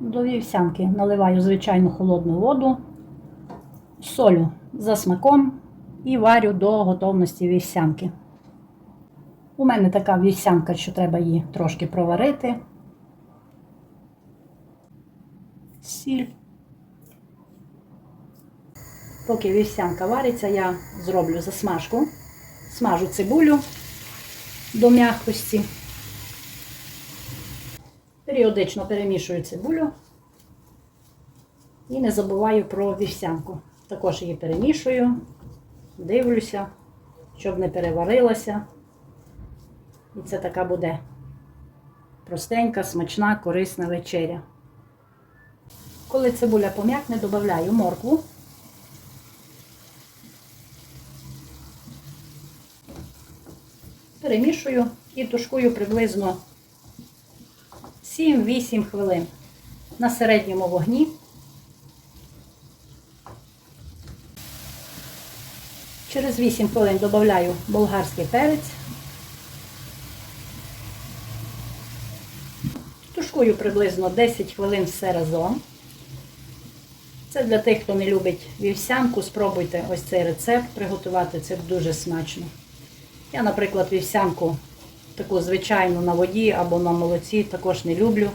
До вівсянки наливаю звичайну холодну воду, солю за смаком і варю до готовності вівсянки. У мене така вівсянка, що треба її трошки проварити. Сіль. Поки вівсянка вариться, я зроблю засмажку. Смажу цибулю до м'якості. Періодично перемішую цибулю і не забуваю про вівсянку. Також її перемішую, дивлюся, щоб не переварилася. І це така буде простенька, смачна, корисна вечеря. Коли цибуля пом'якне, додаю моркву. Перемішую і тушкую приблизно 7-8 хвилин на середньому вогні. Через 8 хвилин додаю болгарський перець. Тушкую приблизно 10 хвилин все разом. Це для тих, хто не любить вівсянку, спробуйте ось цей рецепт приготувати, це дуже смачно. Я, наприклад, вівсянку таку звичайну на воді або на молоці також не люблю,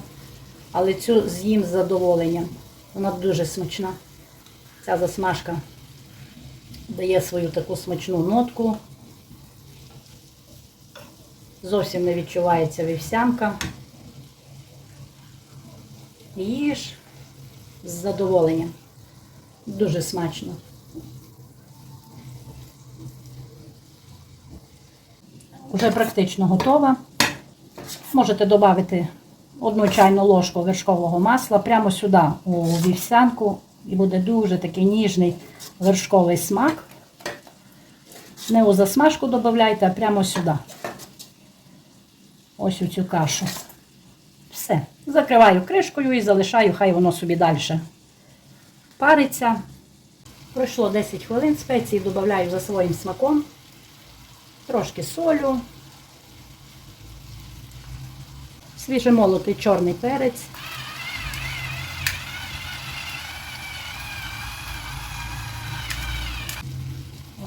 але цю з'їм з задоволенням. Вона дуже смачна. Ця засмажка дає свою таку смачну нотку. Зовсім не відчувається вівсянка. Їж з задоволенням. Дуже смачно. Вже практично готова. Можете додати одну чайну ложку вершкового масла прямо сюди у вівсянку. І буде дуже такий ніжний вершковий смак. Не у засмажку додавайте, а прямо сюди. Ось у цю кашу. Все. Закриваю кришкою і залишаю, хай воно собі далі париться. Пройшло 10 хвилин, спеції додаю за своїм смаком. Трошки солю, свіжемолотий чорний перець.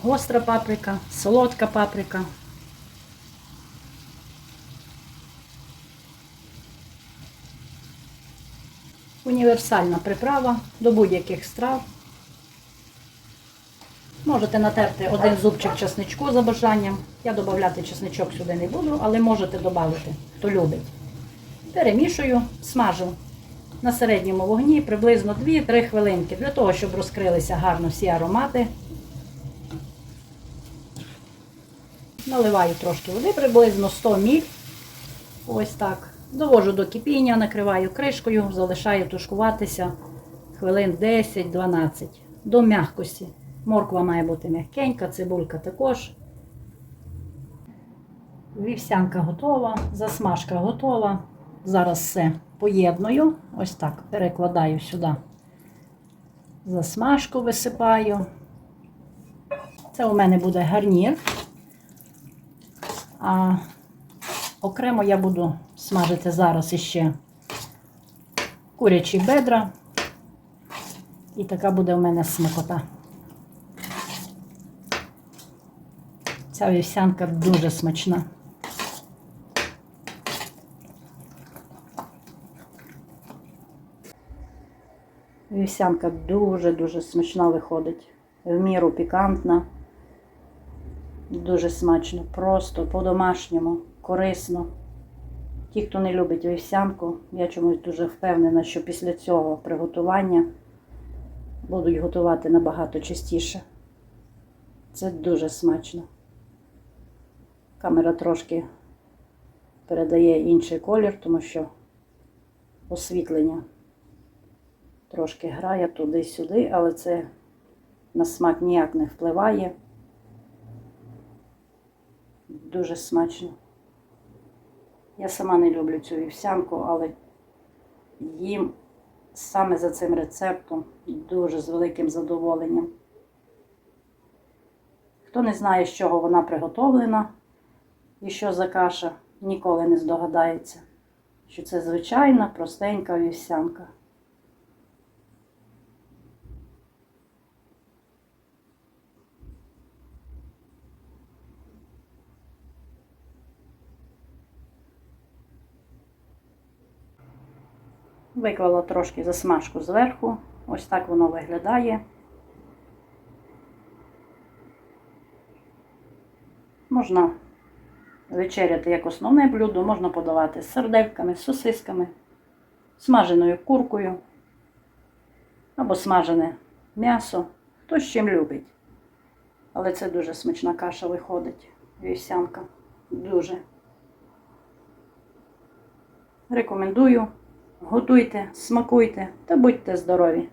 Гостра паприка, солодка паприка. Універсальна приправа до будь-яких страв. Можете натерти один зубчик чесничку за бажанням. Я додати чесничок сюди не буду, але можете додати, хто любить. Перемішую, смажу на середньому вогні приблизно 2-3 хвилинки, для того, щоб розкрилися гарно всі аромати. Наливаю трошки води, приблизно 100 мл. Ось так. Довожу до кипіння, накриваю кришкою, залишаю тушкуватися хвилин 10-12 до м'якості. Морква має бути м'якенька, цибулька також. Вівсянка готова, засмажка готова. Зараз все поєдную. Ось так перекладаю сюди. Засмажку висипаю. Це у мене буде гарнір. А окремо я буду смажити зараз іще курячі бедра. І така буде у мене смакота. Ця вівсянка дуже смачна. Вівсянка дуже-дуже смачна виходить. В міру пікантна. Дуже смачно, просто по-домашньому, корисно. Ті, хто не любить вівсянку, я чомусь дуже впевнена, що після цього приготування будуть готувати набагато частіше. Це дуже смачно. Камера трошки передає інший колір, тому що освітлення трошки грає туди-сюди, але це на смак ніяк не впливає. Дуже смачно. Я сама не люблю цю вівсянку, але їм саме за цим рецептом дуже з великим задоволенням. Хто не знає, з чого вона приготовлена і що за каша ніколи не здогадається, що це звичайна простенька вівсянка. Виклала трошки засмажку зверху, ось так воно виглядає. Можна вечеряти як основне блюдо, можна подавати з сардельками, з сосисками, смаженою куркою або смажене м'ясо. Хто з чим любить. Але це дуже смачна каша виходить. Вівсянка. Дуже. Рекомендую. Готуйте, смакуйте та будьте здорові!